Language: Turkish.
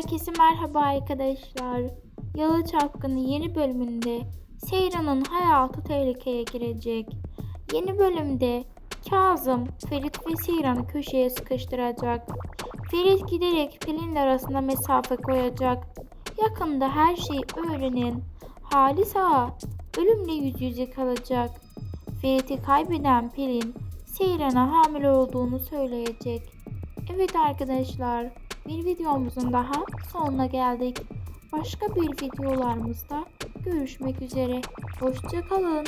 Herkese merhaba arkadaşlar. Yalı Çapkını yeni bölümünde Seyran'ın hayatı tehlikeye girecek. Yeni bölümde Kazım, Ferit ve Seyran'ı köşeye sıkıştıracak. Ferit giderek Pelin arasında mesafe koyacak. Yakında her şeyi öğrenin. Halis Ağa ölümle yüz yüze kalacak. Ferit'i kaybeden Pelin Seyran'a hamile olduğunu söyleyecek. Evet arkadaşlar, bir videomuzun daha sonuna geldik. Başka bir videolarımızda görüşmek üzere. Hoşçakalın.